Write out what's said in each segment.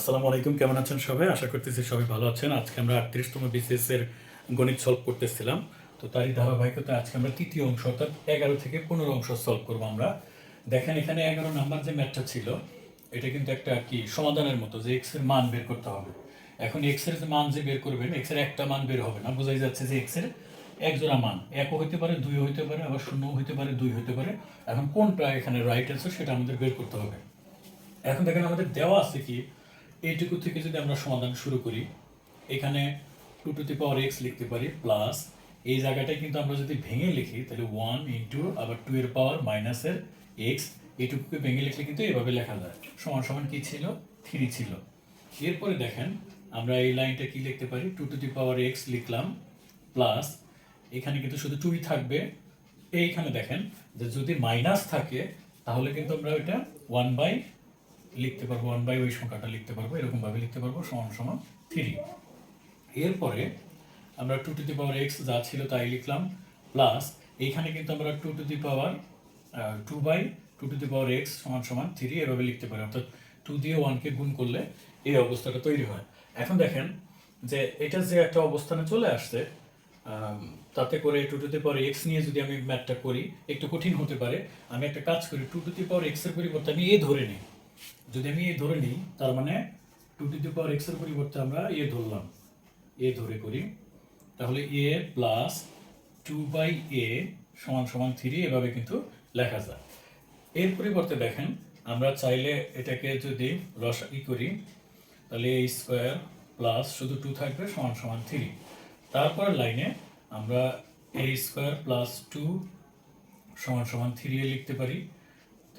আসসালামু আলাইকুম, কেমন আছেন সবাই? আশা করতেছি সবাই ভালো আছেন। আজকে আমরা আটত্রিশতম বিসিএস এর গণিত সলভ করতেছিলাম। তো তারই ধারাবাহিকতা আজকে আমরা তৃতীয় অংশ অর্থাৎ এগারো থেকে পনেরো অংশ সলভ করব আমরা। দেখেন, এখানে এগারো নাম্বার যে ম্যাথটা ছিল, এটা কিন্তু একটা কি সমাধানের মতো যে এক্সের মান বের করতে হবে। এখন এক্সের মান যে বের করবেন এক্সের একটা মান বের হবে না। বোঝাই যাচ্ছে যে এক্সের এক জোড়া মান, একও হইতে পারে দুই হইতে পারে, আবার শূন্য হইতে পারে দুই হইতে পারে। এখন কোনটা এখানে রাইট অ্যান্সার সেটা আমাদের বের করতে হবে। এখন দেখেন, আমাদের দেওয়া আছে কি এইটুকু থেকে যদি আমরা সমাধান শুরু করি, এখানে two to the power x লিখতে পারি প্লাস এই জায়গাটায় কিন্তু আমরা যদি ভেঙে লিখি, তাহলে ওয়ান ইন্টু আবার টু এর পাওয়ার মাইনাসের এক্স এইটুকুকে ভেঙে লিখলে কিন্তু এভাবে লেখা যায়। সমান সমান কী ছিল? থ্রি ছিল। এরপরে দেখেন, আমরা এই লাইনটা কি লিখতে পারি? Two to the power x লিখলাম প্লাস এখানে কিন্তু শুধু টুই থাকবে। এইখানে দেখেন যে যদি মাইনাস থাকে, তাহলে কিন্তু আমরা ওইটা ওয়ান বাই লিখতে পারব ওয়ান বাই ওই সংখ্যাটা লিখতে পারব এরকম ভাবে লিখতে পারব, সমান সমান থ্রি এরপরে আমরা two to the power x যা ছিল তাই লিখলাম প্লাস এইখানে কিন্তু আমরা two to the power two by two to the power x সমান সমান থ্রি এভাবে লিখতে পারি, অর্থাৎ টু দিয়ে ওয়ানকে গুণ করলে এই অবস্থাটা তৈরি হয়। এখন দেখেন যে এটা যে একটা অবস্থানে চলে আসছে তাতে করে two to the power x নিয়ে যদি আমি ম্যাথটা করি, একটু কঠিন হতে পারে। আমি একটা কাজ করি টু টু দি পাওয়ার এক্সের পরিবর্তে আমি এ ধরে নিই। যদি আমি এ ধরে নিই, তার মানে টু টু দি পাওয়ার এক্সের পরিবর্তে আমরা এ ধরলাম। এ ধরে করি। তাহলে a plus two by a সমান সমান থ্রি এভাবে কিন্তু লেখা যায়। এর পরিবর্তে দেখেন, আমরা চাইলে এটাকে যদি রস ই করি, তাহলে এ স্কোয়ার প্লাস শুধু টু থাকবে, সমান সমান থ্রি তারপর লাইনে আমরা এ স্কোয়ার প্লাস টু সমান সমান থ্রি এ লিখতে পারি।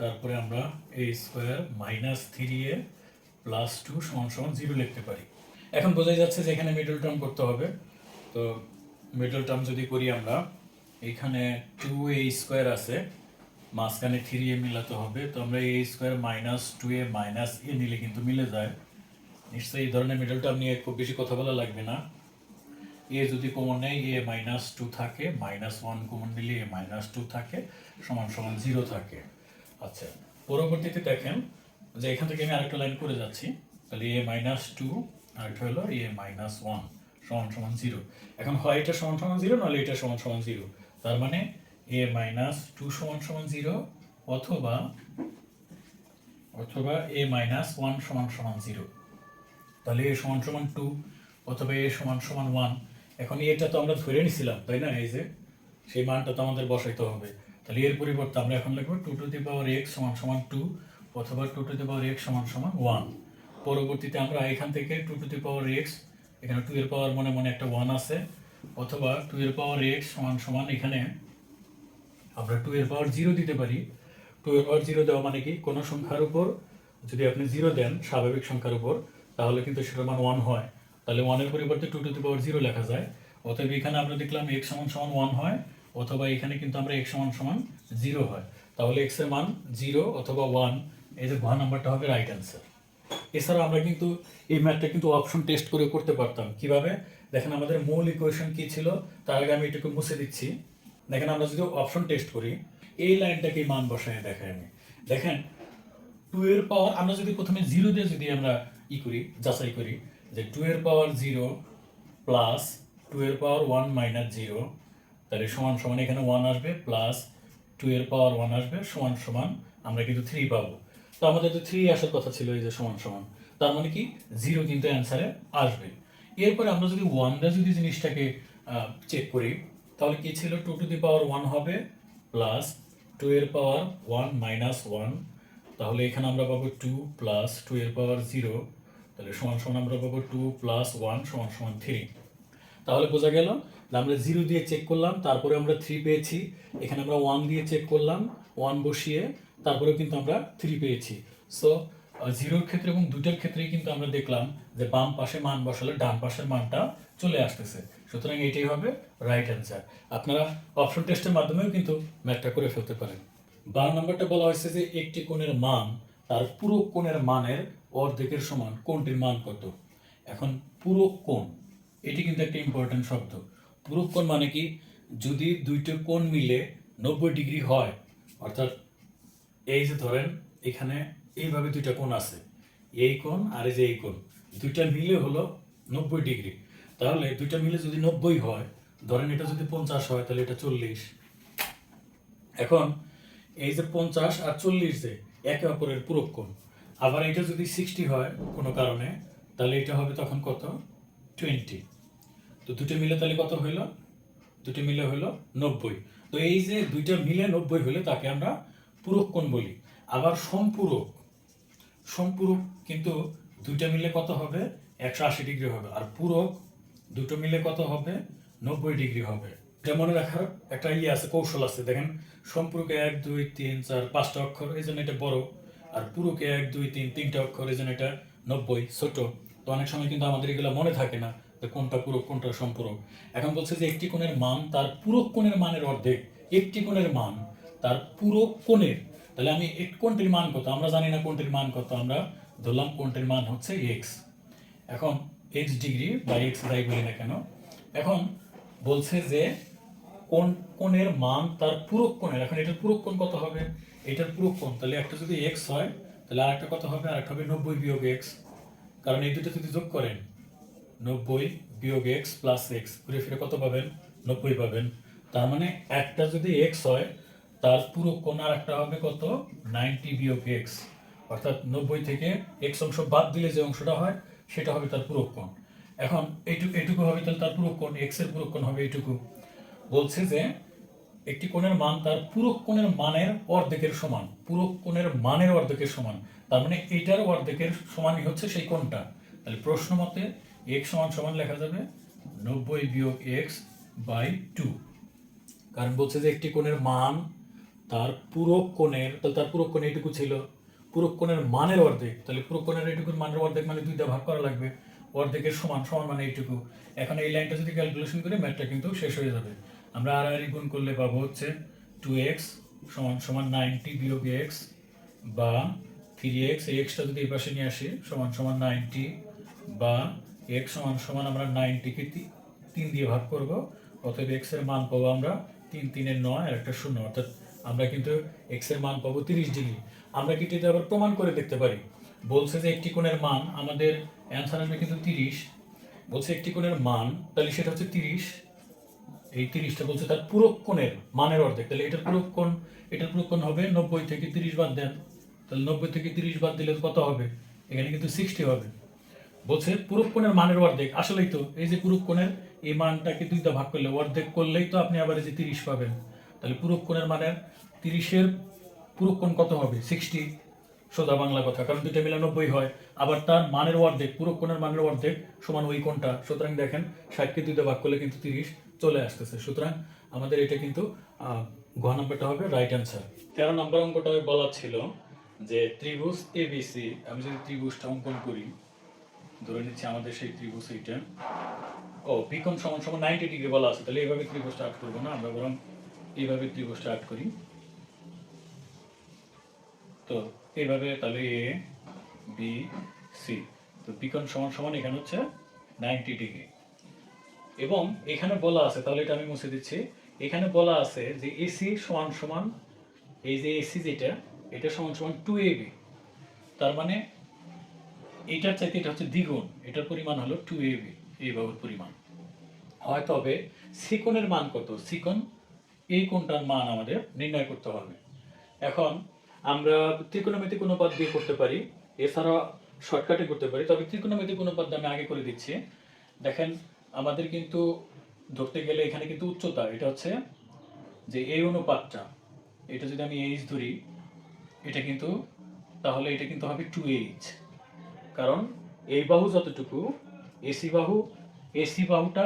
তারপরে আমরা a square minus three a plus two সমান সমান জিরো লিখতে পারি। এখন বোঝাই যাচ্ছে যে এখানে মিডল টার্ম করতে হবে। তো মিডল টার্ম যদি করি আমরা, এখানে টু এ স্কোয়ার আছে, মাঝখানে থ্রি এ মিলাতে হবে। তো আমরা a square minus two a minus a নিলে কিন্তু মিলে যায়। নিশ্চয়ই এই ধরনের মিডল টার্ম নিয়ে খুব বেশি কথা বলা লাগবে না। এ যদি কমন নেয় এ মাইনাস টু থাকে মাইনাস ওয়ান কমন নিলে এ মাইনাস টু থাকে, সমান সমান জিরো থাকে। আচ্ছা পরবর্তীতে দেখেন যে এখান থেকে আমি আরেকটা লাইন করে যাচ্ছি। তাহলে এ মাইনাস টু আরেকটা হলো এ মাইনাস ওয়ান সমান সমান জিরো এখন হয় এটা সমান সমান জিরো নাহলে এটা সমান সমান জিরো তার মানে এ মাইনাস টু সমান সমান জিরো অথবা অথবা এ মাইনাস ওয়ান সমান সমান জিরো তাহলে এ সমান সমান টু অথবা এ সমান সমান ওয়ান এখন এটা তো আমরা ধরে নিছিলাম, তাই না? এই যে, সেই মানটা তো আমাদের বসাইতে হবে। তাহলে এর পরিবর্তে আমরা এখন লিখব two to the power x সমান সমান টু অথবা two to the power x সমান সমান ওয়ান পরবর্তীতে আমরা এখান থেকে two to the power x এখানে টু এর পাওয়ার মনে মনে একটা ওয়ান আছে, অথবা টু এর পাওয়ার এক্স সমান সমান এখানে আমরা টু এর পাওয়ার জিরো দিতে পারি। টু এর পাওয়ার জিরো দেওয়া মানে কি? কোনো সংখ্যার উপর যদি আপনি জিরো দেন স্বাভাবিক সংখ্যার উপর, তাহলে কিন্তু সেটার মান ওয়ান হয়। তাহলে ওয়ানের পরিবর্তে two to the power zero লেখা যায়। অতএব এখানে আমরা দেখলাম এক্স সমান সমান ওয়ান হয়। অথবা এখানে কিন্তু আমরা এক্স সমান সমান জিরো হয়। তাহলে এক্সের মান জিরো অথবা ওয়ান এই যে ঘ নাম্বারটা হবে রাইট অ্যান্সার এছাড়া আমরা কিন্তু এই ম্যাথটা কিন্তু অপশন টেস্ট করে করতে পারতাম। কীভাবে? দেখেন আমাদের মূল ইকুয়েশন কি ছিল? তার আগে আমি এটুকু মুছে দিচ্ছি। দেখেন আমরা যদি অপশন টেস্ট করি, এই লাইনটাকে মান বসায় দেখাই আমি। দেখেন টু এর পাওয়ার আমরা যদি প্রথমে জিরো দিয়ে যদি আমরা ই করি, যাচাই করি, যে টু এর পাওয়ার জিরো প্লাস টু এর পাওয়ার ওয়ান মাইনাস জিরো তাহলে সমান সমান এখানে ওয়ান আসবে প্লাস টু এর পাওয়ার ওয়ান আসবে, সমান সমান আমরা কিন্তু থ্রি পাবো। তো আমাদের তো থ্রি আসার কথা ছিল এই যে সমান সমান। তার মানে কি? জিরো কিন্তু অ্যান্সারে আসবে। এরপরে আমরা যদি ওয়ান দিয়ে যদি জিনিসটাকে চেক করি, তাহলে কি ছিল? Two to the power one হবে প্লাস টু এর পাওয়ার ওয়ান মাইনাস ওয়ান তাহলে এখানে আমরা পাবো টু প্লাস টু এর পাওয়ার জিরো তাহলে সমান সমান আমরা পাবো টু প্লাস ওয়ান সমান সমান থ্রি তাহলে বোঝা গেল আমরা জিরো দিয়ে চেক করলাম, তারপরে আমরা থ্রি পেয়েছি। এখানে আমরা ওয়ান দিয়ে চেক করলাম ওয়ান বসিয়ে তারপরে কিন্তু আমরা থ্রি পেয়েছি। সো জিরোর ক্ষেত্রে এবং দুইটার ক্ষেত্রেই কিন্তু আমরা দেখলাম যে বাম পাশে মান বসালে ডান পাশের মানটা চলে আসতেছে। সুতরাং এটাই হবে রাইট অ্যান্সার আপনারা অপশন টেস্টের মাধ্যমেও কিন্তু ম্যাথটা করে ফেলতে পারেন। বারো নম্বরটা বলা হয়েছে যে একটি কোণের মান, তার পুরো কোণের মানের অর্ধেকের সমান কোনটির মান কত? এখন পুরো কোণ, এটি কিন্তু একটা ইম্পর্টেন্ট শব্দ। পুরো কোণ মানে কি? যদি দুইটা কোণ মিলে নব্বই ডিগ্রি হয়, অর্থাৎ এই যে ধরেন এখানে এইভাবে দুইটা কোণ আছে, এই কোণ আর এই যে এই কোণ, দুইটা মিলে হলো নব্বই ডিগ্রি। তাহলে দুইটা মিলে যদি নব্বই হয়, ধরেন এটা যদি পঞ্চাশ হয়, তাহলে এটা চল্লিশ। এখন এই যে পঞ্চাশ আর চল্লিশ যে, একে অপরের পূরক কোণ। আবার এটা যদি সিক্সটি হয় কোনো কারণে, তাহলে এটা হবে তখন কত? টোয়েন্টি তো দুটো মিলে তাহলে কত হইল? দুটো মিলে হইল নব্বই। তো এই যে দুইটা মিলে নব্বই হলে তাকে আমরা পূরক কোণ বলি। আবার সম্পূরক সম্পূরক কিন্তু দুইটা মিলে কত হবে? একশো আশি ডিগ্রি হবে। আর পূরক দুটো মিলে কত হবে? নব্বই ডিগ্রি হবে। এটা মনে রাখার একটা ইয়ে আছে, কৌশল আছে। দেখেন, সম্পূরকে এক, দুই, তিন, চার, পাঁচটা অক্ষর, এই জন্য এটা বড়। আর পুরোকে এক, দুই, তিন, তিনটা অক্ষর, এই জন্য এটা নব্বই, ছোট। তো অনেক সময় কিন্তু আমাদের এগুলো মনে থাকে না। কোনটা পূরক কোনটা সম্পূরক। এখন বলছে যে একটি কোণের মান তার পূরক কোণের মানের অর্ধেক। একটি কোণের মান তার পূরক কোণের। তাহলে আমি কোনটির মান কত? আমরা জানি না কোনটির মান কত। আমরা ধরলাম কোনটির মান হচ্ছে এক্স এখন এক্স ডিগ্রি বা এক্স যাই বলি না কেন, এখন বলছে যে কোন কোণের মান তার পূরক কোণের। এখন এটার পূরক কোণ কত হবে? এটার পূরক কোণ। তাহলে একটা যদি এক্স হয়, তাহলে আরেকটা কত হবে? আরেকটা হবে নব্বই বিয়োগ এক্স কারণ এই দুটো যদি যোগ করেন নব্বই বিয়োগ এক্স প্লাস এক্স ঘুরে ফিরে কত পাবেন? নব্বই পাবেন। তার মানে একটা যদি এক্স হয়, তার পুরো কোণ আর একটা হবে কত? নাইনটি বিয়োগ এক্স অর্থাৎ নব্বই থেকে এক্স অংশ বাদ দিলে যে অংশটা হয়, সেটা হবে তার পুরো কোণ। এখন এইটুকু এইটুকু হবে তাহলে তার পুরো কোণ এক্সের পুরো কোণ হবে এইটুকু। বলছে যে একটি কোণের মান তার পুরো কোণের মানের অর্ধেকের সমান। পুরো কোণের মানের অর্ধেকের সমান। তার মানে এইটার অর্ধেকের সমানই হচ্ছে সেই কোণটা। তাহলে প্রশ্ন মতে এক্স সমান সমান লেখা যাবে নব্বই বিয়োগ এক্স বাই টু কারণ বলছে যে একটি কোণের মান তার পুরো কোণের তার পুরো কোণ এইটুকু ছিল। পুরো কোণের মানের অর্ধেক, তাহলে পুরো কোণের এইটুকুর মানের অর্ধেক মানে দুইটা ভাগ করা লাগবে। অর্ধেকের সমান সমান মানে এইটুকু এখন এই লাইনটা যদি ক্যালকুলেশন করি ম্যাথটা কিন্তু শেষ হয়ে যাবে। আমরা আর আর গুণ করলে পাবো হচ্ছে টু এক্স সমান সমান নাইনটি বিয়োগ এক্স বা থ্রি এক্স এই এক্সটা যদি এই পাশে নিয়ে আসি, সমান সমান নাইনটি বা এক্স সমান সমান আমরা নাইনটিকে তিন দিয়ে ভাগ করব, অতএব এক্সের মান পাবো আমরা তিন তিনের নয় আর একটা শূন্য, অর্থাৎ আমরা কিন্তু এক্সের মান পাবো তিরিশ ডিগ্রি। আমরা কিন্তু এটা আবার প্রমাণ করে দেখতে পারি? বলছে যে একটি কোণের মান আমাদের অ্যান্সার আসবে কিন্তু তিরিশ। বলছে একটি কোণের মান, তাহলে সেটা হচ্ছে তিরিশ। এই তিরিশটা বলছে তার পুরো কোণের মানের অর্ধেক, তাহলে এটার পুরো কোণ, এটার পুরো কোণ হবে নব্বই থেকে তিরিশ বাদ দেন। তাহলে নব্বই থেকে তিরিশ বাদ দিলে কত হবে? এখানে কিন্তু সিক্সটি হবে। বলছে পুরো কোণের মানের অর্ধেক। আসলেই তো, এই যে পুরো কোণের এই মানটাকে দুইটা ভাগ করলে অর্ধেক করলেই তো আপনি আবার এই যে তিরিশ পাবেন। তাহলে পুরো কোণের মানের তিরিশের পুরো কোণ কত হবে? সিক্সটি সোজা বাংলা কথা, কারণ দুইটা মিলে নব্বই হয়। আবার তার মানের অর্ধেক পুরো কোণের মানের অর্ধেক সমান ওই কোণটা। সুতরাং দেখেন, ষাটকে দুইটা ভাগ করলে কিন্তু তিরিশ চলে আসতেছে। সুতরাং আমাদের এটা কিন্তু ঘ নম্বরটা হবে রাইট অ্যান্সার তেরো নম্বর অঙ্কটা বলা ছিল যে ত্রিভুজ এবিসি আমি যদি ত্রিভুজটা অঙ্কন করি ধরে নিচ্ছি আমাদের সেই ত্রিভুজ এইটা। ও বিকম সমান সমান নাইনটি ডিগ্রি বলা আছে, তাহলে এইভাবে ত্রিভুজটা আর্ট করব না, আমরা বরং এইভাবে ত্রিভুজটা আর্ট করি। তো, এইভাবে তাহলে এ বি সি তো বিকন সমান সমান এখানে হচ্ছে নাইনটি ডিগ্রি এবং এখানে বলা আছে, তাহলে এটা আমি মুছে দিচ্ছি, এখানে বলা আছে যে এসি সমান সমান, এই যে এসি যেটা, এটা সমান সমান টু এ বি তার মানে এটার চাইতে এটা হচ্ছে দ্বিগুণ। এটার পরিমাণ হলো টু এ বি এই বাহুর পরিমাণ। হয় তবে সিকোনের মান কত? সিকোন এই কোনটার মান আমাদের নির্ণয় করতে হবে। এখন আমরা ত্রিকোণমিতিক অনুপাত দিয়ে করতে পারি এছাড়া শর্টকাটে করতে পারি, তবে ত্রিকোণমিতিক অনুপাত দিয়ে আমি আগে করে দিচ্ছি। দেখেন, আমাদের কিন্তু ধরতে গেলে এখানে কিন্তু উচ্চতা, এটা হচ্ছে যে এই অনুপাতটা, এটা যদি আমি এইচ ধরি, এটা কিন্তু, তাহলে এটা কিন্তু হবে টু এইচ কারণ এই বাহু যতটুকু, এসি বাহু, এসি বাহুটা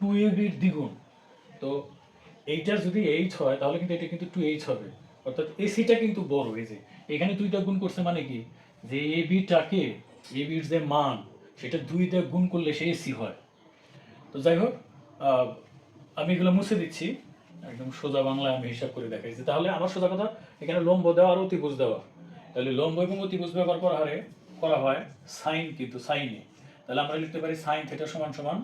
টু এ বির দ্বিগুণ। তো এইটার যদি এইচ হয়, তাহলে কিন্তু এটা কিন্তু টু এইচ হবে। অর্থাৎ এসিটা কিন্তু বড়, এই যে এখানে দুইটা গুণ করছে মানে কি? যে এ বিটাকে এ বির যে মান, সেটা দুইটা গুণ করলে সে এসি হয়। তো যাই হোক আমি এগুলো মুছে দিচ্ছি। একদম সোজা বাংলায় আমি হিসাব করে দেখাইছি। তাহলে আমার সোজা কথা, এখানে লম্ব দেওয়া আর অতিভুজ দেওয়া। তাহলে লম্ব এবং অতিভুজ ব্যবহার করা হারে করা হয় সাইন কিন্তু সাইনে। তাহলে আমরা লিখতে পারি সাইন থিটা সমান সমান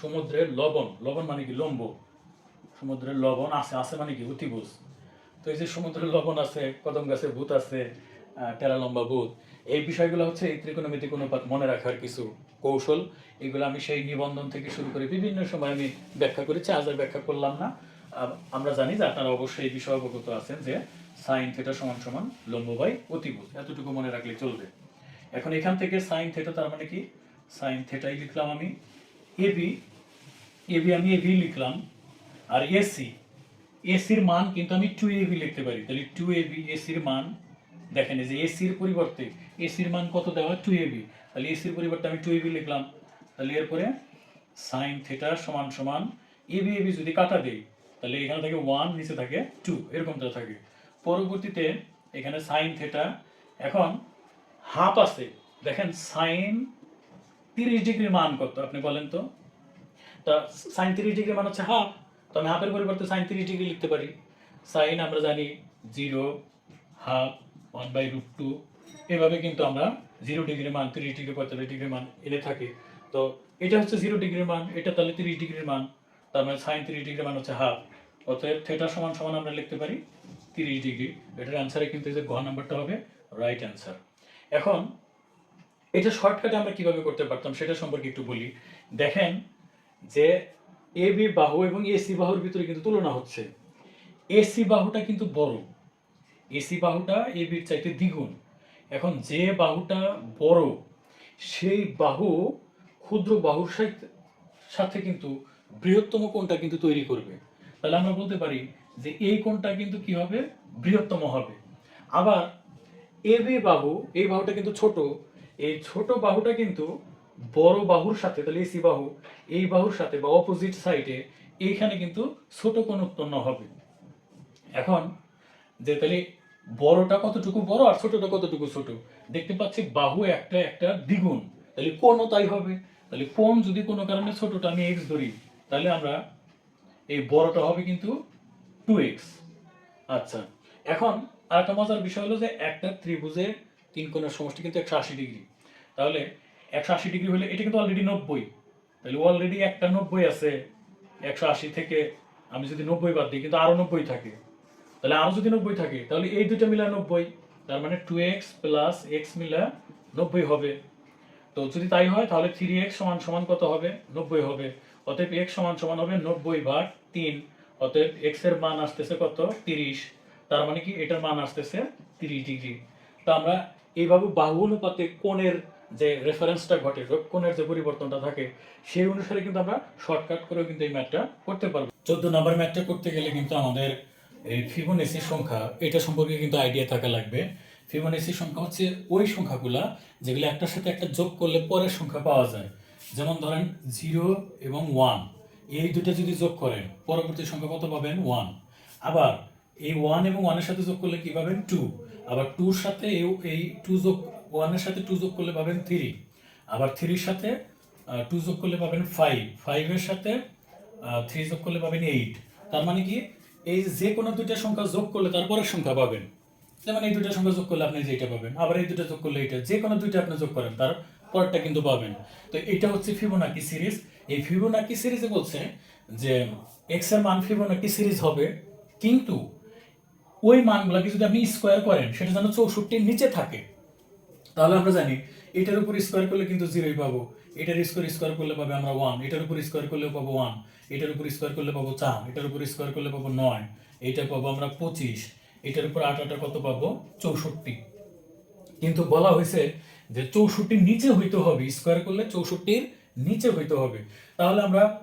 সমুদ্রের লবণ। লবণ মানে কি? লম্ব। সমুদ্রের লবণ আছে। আছে মানে কি? অতিভুজ। তো এই যে সমুদ্রের লবণ আছে, কদম গাছে ভূত আছে টেরা লম্বা ভূত, এই বিষয়গুলো হচ্ছে এই ত্রিকোণমিতিক অনুপাত মনে রাখার কিছু কৌশল। এগুলো আমি সেই নিবন্ধন থেকে শুরু করে বিভিন্ন সময় আমি ব্যাখ্যা করেছি। আজ আর ব্যাখ্যা করলাম না। আমরা জানি যে আপনারা অবশ্যই এই বিষয়ে অবগত আছেন যে সাইন থিটা সমান সমান লম্ব বাই অতিভুজ। এতটুকু মনে রাখলে চলবে। এখন এখান থেকে সাইন থিটা তার মানে কি? সাইন থিটাই লিখলাম আমি। এ এবি এবি আমি এ এবি লিখলাম। আর এসি এসির মান কিন্তু আমি টু এবি লিখতে পারি। তাহলে টু এবি এসির মান, দেখেন যে এসির পরিবর্তে এসির মান কত দেওয়া টু এবি তাহলে এসির পরিবর্তে আমি টু এবি লিখলাম। তাহলে এরপরে সাইন থিটা সমান সমান এবি এবি যদি কাটা দেই, তাহলে এখানে থাকে ওয়ান নিচে থাকে টু এরকমটা থাকে। পরবর্তীতে এখানে সাইন থিটা এখন হাফ আছে। দেখেন সাইন তিরিশ ডিগ্রির মান কত, আপনি বলেন তো? তা সাইন তিরিশ ডিগ্রি মান হচ্ছে হাফ, তো আমি হাফের পরিবর্তে সাইন তিরিশ ডিগ্রি লিখতে পারি। সাইন আমরা জানি zero, half, one by root two. এভাবে কিন্তু আমরা জিরো ডিগ্রির মান, তিরিশ ডিগ্রি, পঁয়তাল্লিশ ডিগ্রির মান এনে থাকি। তো এটা হচ্ছে জিরো ডিগ্রির মান, এটা তাহলে তিরিশ ডিগ্রির মান, তার মানে সাইন তিরিশ ডিগ্রির মান হচ্ছে হাফ। অতএব থেটা সমান সমান আমরা লিখতে পারি তিরিশ ডিগ্রি। এটার অ্যান্সারে কিন্তু এই যে ঘ নাম্বারটা হবে রাইট অ্যান্সার এখন এটা শর্টকাটে আমরা কীভাবে করতে পারতাম সেটা সম্পর্কে একটু বলি। দেখেন যে এ বি বাহু এবং এসি বাহুর ভিতরে কিন্তু তুলনা হচ্ছে। এসি বাহুটা কিন্তু বড়। এসি বাহুটা এ বির চাইতে দ্বিগুণ। এখন যে বাহুটা বড়, সেই বাহু ক্ষুদ্র বাহুর সাথে- কিন্তু বৃহত্তম কোণটা কিন্তু তৈরি করবে। তাহলে আমরা বলতে পারি যে এই কোণটা কিন্তু কি হবে? বৃহত্তম হবে। আবার এ বি বাহু, এই বাহুটা কিন্তু ছোট। এই ছোট বাহুটা কিন্তু বড় বাহুর সাথে, তাহলে এসি বাহু, এই বাহুর সাথে বা অপোজিট সাইডে এইখানে কিন্তু ছোট কোণ উৎপন্ন হবে। এখন যে তাহলে বড়টা কতটুকু বড় আর ছোটটা কতটুকু ছোট? দেখতে পাচ্ছি বাহু একটা একটা দ্বিগুণ। তাহলে কোণও তাই হবে। তাহলে কোণ যদি কোনো কারণে ছোটটা আমি এক্স ধরি, তাহলে আমরা এই বড়টা হবে কিন্তু টু এক্স আচ্ছা এখন আরেকটা মজার বিষয় হলো যে একটা ত্রিভুজে তিন কোণের সমষ্টি কিন্তু একশো আশি ডিগ্রি। তাহলে একশো আশি ডিগ্রি হলে এটা কিন্তু অলরেডি নব্বই। তাহলে অলরেডি একটা নব্বই আছে, একশো আশি থেকে আমি যদি নব্বই বাদ দিই কিন্তু আরও নব্বই থাকে। তাহলে আরও যদি নব্বই থাকে, তাহলে এই দুটো মিলা নব্বই, তার মানে টু এক্স প্লাস এক্স মিলা নব্বই হবে। তো যদি তাই হয়, তাহলে থ্রি এক্স সমান সমান কত হবে? নব্বই হবে। অতএব এক্স সমান সমান হবে নব্বই ভাগ তিন। অতএব এক্সের মান আসতেছে কত? তিরিশ। তার মানে কি? এটার মান আসতেছে তিরিশ ডিগ্রি। তা আমরা এইভাবে বাহু অনুপাতে কোণের যে রেফারেন্সটা ঘটে কোণের যে পরিবর্তনটা থাকে, সেই অনুসারে কিন্তু আমরা শর্টকাট করেও কিন্তু এই ম্যাথটা করতে পারব। চোদ্দ নাম্বার ম্যাথটা করতে গেলে কিন্তু আমাদের এই ফিবোনেসি সংখ্যা, এটা সম্পর্কে কিন্তু আইডিয়া থাকা লাগবে। ফিবোনেসি সংখ্যা হচ্ছে ওই সংখ্যাগুলা যেগুলো একটার সাথে একটা যোগ করলে পরের সংখ্যা পাওয়া যায়। যেমন ধরেন জিরো এবং ওয়ান এই দুটো যদি যোগ করেন, পরবর্তী সংখ্যা কত পাবেন? ওয়ান আবার এই ওয়ান এবং ওয়ানের সাথে যোগ করলে কি পাবেন? টু আবার টুর সাথে এই- টু যোগ ওয়ানের সাথে টু যোগ করলে পাবেন থ্রি আবার থ্রির সাথে টু যোগ করলে পাবেন ফাইভ ফাইভের সাথে থ্রি যোগ করলে পাবেন এইট তার মানে কি? এই যে কোনো দুইটা সংখ্যা যোগ করলে তারপরের সংখ্যা পাবেন। যেমন এই দুইটা সংখ্যা যোগ করলে আপনি যেটা পাবেন। আবার এই দুটো যোগ করলে এটা যে কোনো দুইটা আপনি যোগ করেন, তার পরেরটা কিন্তু পাবেন। তো এটা হচ্ছে ফিবোনাকি সিরিজ এই ফিবোনাকি সিরিজে বলছে যে এক্সের মান ফিবোনাকি সিরিজ হবে, কিন্তু ওই মানগুলোকে যদি আপনি স্কোয়ার করেন, সেটা যেন চৌষট্টির নিচে থাকে। তাহলে আমরা জানি, এটার উপর স্কোয়ার করলে কিন্তু জিরোই পাবো। এটার স্কোয়ার স্কোয়ার করলে পাবে আমরা ওয়ান এটার উপর স্কোয়ার করলে পাবো ওয়ান এটার উপর স্কোয়ার করলে পাবো চার। এটার উপর স্কোয়ার করলে পাবো নয়। এটা পাবো আমরা পঁচিশ। এটার উপর আট, আটা কত পাবো? চৌষট্টি। কিন্তু বলা হয়েছে যে চৌষট্টির নিচে হইতে হবে। স্কোয়ার করলে চৌষট্টির নিচে হইতে হবে। তাহলে আমরা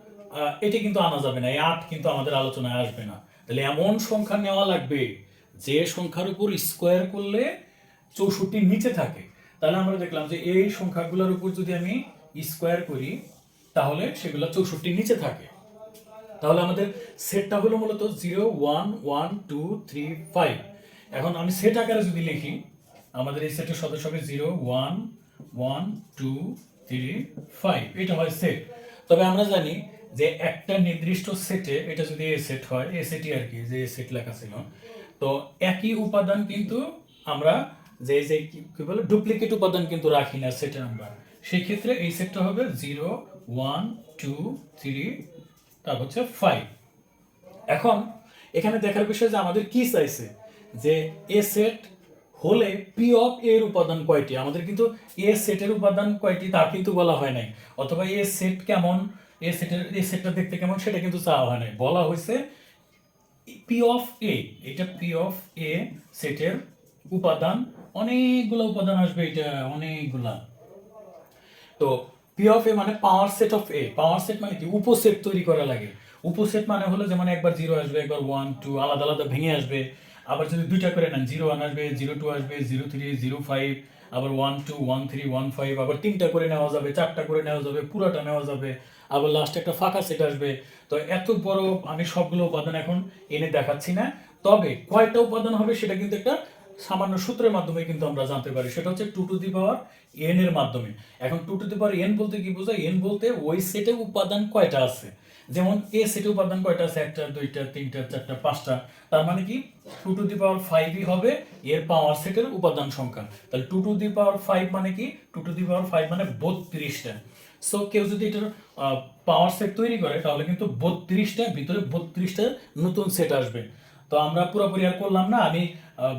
এটা কিন্তু আনা যাবে না। এই আট কিন্তু আমাদের আলোচনায় আসবে না। তাহলে এমন সংখ্যা নেওয়া লাগবে যে সংখ্যার উপর স্কোয়ার করলে চৌষট্টির নিচে থাকে, তাহলে আমরা দেখলাম যে এই সংখ্যাগুলোর উপর যদি আমি স্কোয়ার করি, তাহলে সেগুলো চৌষট্টির নিচে থাকে। তাহলে আমাদের সেটটা হলো মূলত zero one one two three five এখন আমি সেট আকারে যদি লিখি, আমাদের এই সেটের সদস্য হবে zero one one two three five এটা হয় সেট তবে আমরা জানি যে একটা নির্দিষ্ট সেটে এটা যদি এ সেট হয় এ সেটই আর কি, যে সেট লেখা ছিল তো একই উপাদান কিন্তু আমরা যে যে কি বলে ডুপ্লিকেট উপাদান কিন্তু রাখি না সেটে আমরা সেই ক্ষেত্রে এই সেটটা হবে জিরো ওয়ান টু থ্রি তারপর হচ্ছে ফাইভ এখন এখানে দেখার বিষয় যে আমাদের কি চাইছে? যে এ সেট হলে পি অফ এর উপাদান কয়টি? আমাদের কিন্তু এ সেটের উপাদান কয়টি তা কিন্তু বলা হয় নাই। অথবা এ সেট কেমন? এ সেটের এ সেটটা দেখতে কেমন সেটা কিন্তু চাওয়া হয় নাই। বলা হয়েছে পি অফ এ এটা পি অফ এ সেটের উপাদান, অনেকগুলো উপাদান আসবে এটা, অনেকগুলা। তো পি অফ এ মানে power set of A power set মানে কি? উপসেট তৈরি করা লাগে। উপসেট মানে হলো যেমন একবার জিরো আসবে, একবার ওয়ান টু আলাদা আলাদা ভেঙে আসবে। আবার যদি দুইটা করে নেন জিরো ওয়ান আসবে জিরো টু আসবে জিরো থ্রি জিরো ফাইভ আবার one two one three one five আবার তিনটা করে নেওয়া যাবে, চারটা করে নেওয়া যাবে, পুরোটা নেওয়া যাবে। আবার লাস্টে একটা ফাঁকা সেট আসবে। তো এত বড় আমি সবগুলো উপাদান এখন এনে দেখাচ্ছি না। তবে কয়টা উপাদান হবে সেটা কিন্তু একটা সামান্য সূত্রের মাধ্যমে কিন্তু আমরা জানতে পারি। সেটা হচ্ছে two to the power n এর মাধ্যমে। এখন two to the power n বলতে কি বোঝায়? এন বলতে ওই সেটে উপাদান কয়টা আছে? যেমন এ সেটে উপাদান কয়টা আছে? একটা, দুইটা, তিনটা, চারটা, পাঁচটা। তার মানে কি? টু টু দি পাওয়ার ফাইভই হবে এর পাওয়ার সেটের উপাদান সংখ্যা। তাহলে two to the power five মানে কি? Two to the power five মানে বত্রিশটা। সো কেউ যদি এটার পাওয়ার সেট তৈরি করে, তাহলে কিন্তু বত্রিশটা, ভিতরে বত্রিশটা নতুন সেট আসবে। তো আমরা পুরোপুরি আর করলাম না। আমি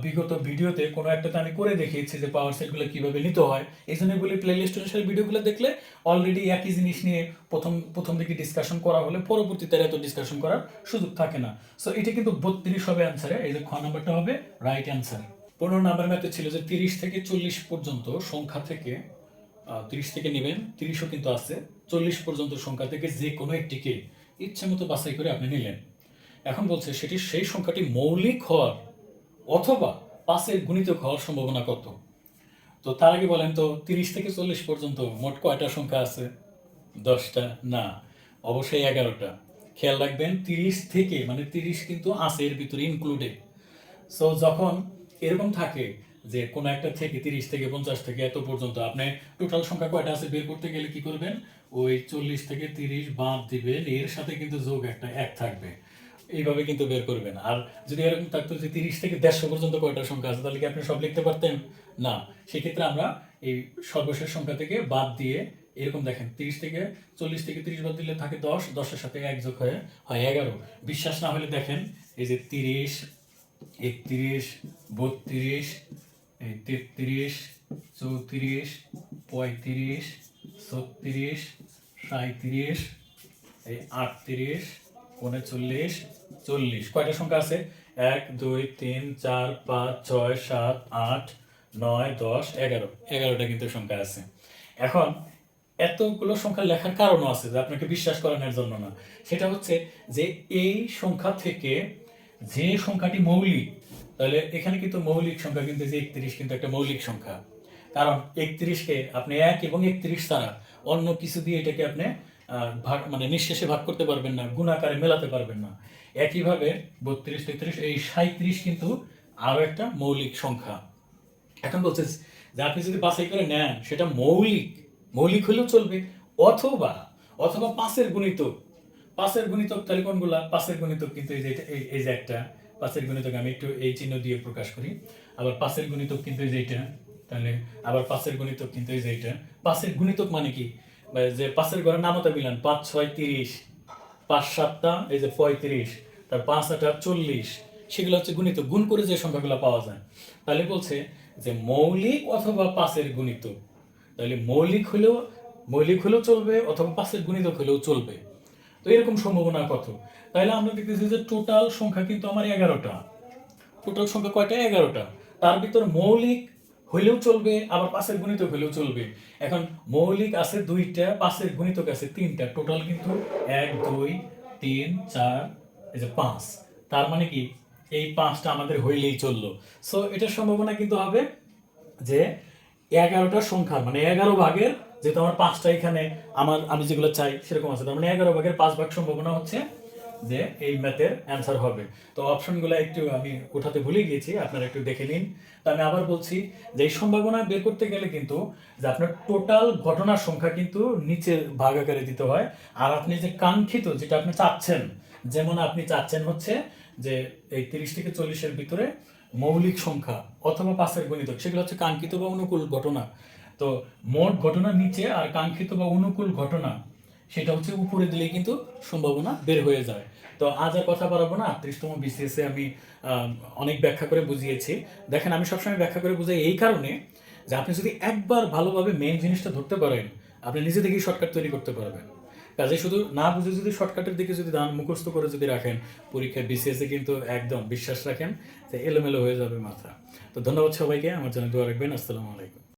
বিগত ভিডিওতে কোনো একটাতে আমি করে দেখিয়েছি যে পাওয়ার সেটগুলো কীভাবে নিতে হয়। এই জন্য বলি প্লে লিস্ট অনুসারে ভিডিওগুলো দেখলে অলরেডি একই জিনিস নিয়ে প্রথম প্রথম দিকে ডিসকাশন করা হলে পরবর্তীতে এত ডিসকাশন করার সুযোগ থাকে না। সো এটা কিন্তু বত্রিশ হবে অ্যান্সারে এই যে খ নাম্বারটা হবে রাইট অ্যান্সার পনেরো নাম্বার ম্যাথে ছিল যে তিরিশ থেকে চল্লিশ পর্যন্ত সংখ্যা থেকে তিরিশ থেকে নেবেন, তিরিশও কিন্তু আছে। চল্লিশ পর্যন্ত সংখ্যা থেকে যে কোনো একটিকে ইচ্ছে মতো বাছাই করে আপনি নিলেন। এখন বলছে সেটি সেই সংখ্যাটি মৌলিক হওয়ার অথবা পাঁচের গুণিতক হওয়ার সম্ভাবনা কত? তো তার আগে বলেন তো, তিরিশ থেকে চল্লিশ পর্যন্ত মোট কয়টা সংখ্যা আছে? দশটা? না, অবশ্যই এগারোটা। খেয়াল রাখবেন, তিরিশ থেকে মানে তিরিশ কিন্তু আছে এর ভিতরে ইনক্লুডেড সো যখন এরকম থাকে যে কোনো একটা থেকে তিরিশ থেকে পঞ্চাশ থেকে এত পর্যন্ত আপনি টোটাল সংখ্যা কয়টা আছে বের করতে গেলে কি করবেন? ওই চল্লিশ থেকে তিরিশ বাদ দিবেন, এর সাথে কিন্তু যোগ একটা এক থাকবে। এইভাবে কিন্তু বের করবেন। আর যদি এরকম থাকতো যে তিরিশ থেকে দেড়শো পর্যন্ত কয়টা সংখ্যা আছে, তাহলে কি আপনি সব লিখতে পারতেন? না। সেক্ষেত্রে আমরা এই সর্বশেষ সংখ্যা থেকে বাদ দিয়ে এরকম দেখেন, তিরিশ থেকে চল্লিশ থেকে তিরিশ বাদ দিলে থাকে দশ, দশের সাথে এক যোগ হয়ে, হয় এগারো। বিশ্বাস না হলে দেখেন, এই যে তিরিশ, একত্রিশ, বত্রিশ তেত্রিশ, চৌত্রিশ, পঁয়ত্রিশ, ছত্রিশ সাঁত্রিশ এই আটত্রিশ উনচল্লিশ চল্লিশ। কয়টা সংখ্যা আছে? এক, দুই, তিন, চার, পাঁচ, ছয়, সাত, আট, নয়, দশ, এগারো। এগারোটা কিন্তু সংখ্যা আছে। এখন এতগুলো সংখ্যা লেখার কারণও আছে যে আপনাকে বিশ্বাস করানোর জন্য না। সেটা হচ্ছে যে এই সংখ্যা থেকে যে সংখ্যাটি মৌলিক তাহলে এখানে কিন্তু মৌলিক সংখ্যা কিন্তু যে একত্রিশ, কিন্তু একটা মৌলিক সংখ্যা। কারণ একত্রিশকে আপনি এক এবং একত্রিশ ছাড়া অন্য কিছু দিয়ে এটাকে আপনি ভাগ মানে নিঃশেষে ভাগ করতে পারবেন না গুণাকারে মেলাতে পারবেন না। একইভাবে বত্রিশ, তেত্রিশ, এই সাঁত্রিশ কিন্তু আরও একটা মৌলিক সংখ্যা। এখন বলছে যে আপনি যদি বাছাই করে নেন, সেটা মৌলিক মৌলিক হলেও চলবে, অথবা অথবা পাঁচের গুণিতক। পাঁচের গুণিতক তাহলে কোনগুলা? পাঁচের গুণিতক কিন্তু এই যে এই যে একটা। পাঁচের গুণিতক আমি একটু এই চিহ্ন দিয়ে প্রকাশ করি। আবার পাঁচের গুণিতক কিন্তু এই তাহলে আবার পাঁচের গুণিতক কিন্তু এই যে এটা। পাঁচের গুণিতক মানে কি? যে পাঁচের ঘরের নামতা মিলান, পাঁচ, ছয়, তিরিশ, পাঁচ, সাতটা, এই যে পঁয়ত্রিশ, তার পাঁচ, আটা চল্লিশ, সেগুলো হচ্ছে গুণিত গুণ করে যে সংখ্যাগুলো পাওয়া যায়। তাহলে বলছে যে মৌলিক অথবা পাঁচের গুণিত তাহলে মৌলিক হলেও মৌলিক হলেও চলবে অথবা পাঁচের গুণিতক হলেও চলবে। এরকম সম্ভাবনা কত? তাহলে আমরা দেখতেছি যে টোটাল সংখ্যা কিন্তু আমার এগারোটা। টোটাল সংখ্যা কয়টা? এগারোটা। তার ভিতর মৌলিক হইলেও চলবে, আবার পাশের গুণিতক হইলেও চলবে। এখন মৌলিক আছে দুইটা পাশের গুণিতক আছে তিনটা। টোটাল কিন্তু এক, দুই, তিন, চার, এই যে পাঁচ। তার মানে কি? এই পাঁচটা আমাদের হইলেই চলল। সো এটার সম্ভাবনা কিন্তু হবে যে এগারোটা সংখ্যা মানে এগারো ভাগের যেহেতু আমার পাঁচটা এখানে, আমার, আমি যেগুলো চাই সেরকম আছে। তার মানে এগারো ভাগের পাঁচ ভাগ সম্ভাবনা হচ্ছে যে এই ম্যাথের অ্যান্সার হবে। তো অপশনগুলো একটু আমি উঠাতে ভুলে গিয়েছি, আপনারা একটু দেখে নিন। তো আমি আবার বলছি যে এই সম্ভাবনা বের করতে গেলে কিন্তু যে আপনার টোটাল ঘটনার সংখ্যা কিন্তু নিচের ভাগ আকারে দিতে হয়। আর আপনি যে কাঙ্ক্ষিত যেটা আপনি চাচ্ছেন, যেমন আপনি চাচ্ছেন হচ্ছে যে এই তিরিশ থেকে চল্লিশের ভিতরে মৌলিক সংখ্যা অথবা পাঁচের গণিতক, সেগুলো হচ্ছে কাঙ্ক্ষিত বা অনুকূল ঘটনা। তো মোট ঘটনার নিচে আর কাঙ্ক্ষিত বা অনুকূল ঘটনা সেটা হচ্ছে উপরে দিলে কিন্তু সম্ভাবনা বের হয়ে যায়। তো আজ আর কথা বাড়াবো না, আটত্রিশতম বিসিএসে আমি অনেক ব্যাখ্যা করে বুঝিয়েছি। দেখেন, আমি সবসময় ব্যাখ্যা করে বুঝাই এই কারণে যে আপনি যদি একবার ভালোভাবে মেন জিনিসটা ধরতে পারেন, আপনি নিজে থেকেই শর্টকাট তৈরি করতে পারবেন। কাজে শুধু না বুঝে যদি শর্টকাটের দিকে যদি দান মুখস্থ করে যদি রাখেন, পরীক্ষায় বিসিএসে কিন্তু একদম বিশ্বাস রাখেন যে এলোমেলো হয়ে যাবে মাথা। তো ধন্যবাদ সবাইকে, আমার জন্য দোয়া রাখবেন, আসসালামু আলাইকুম।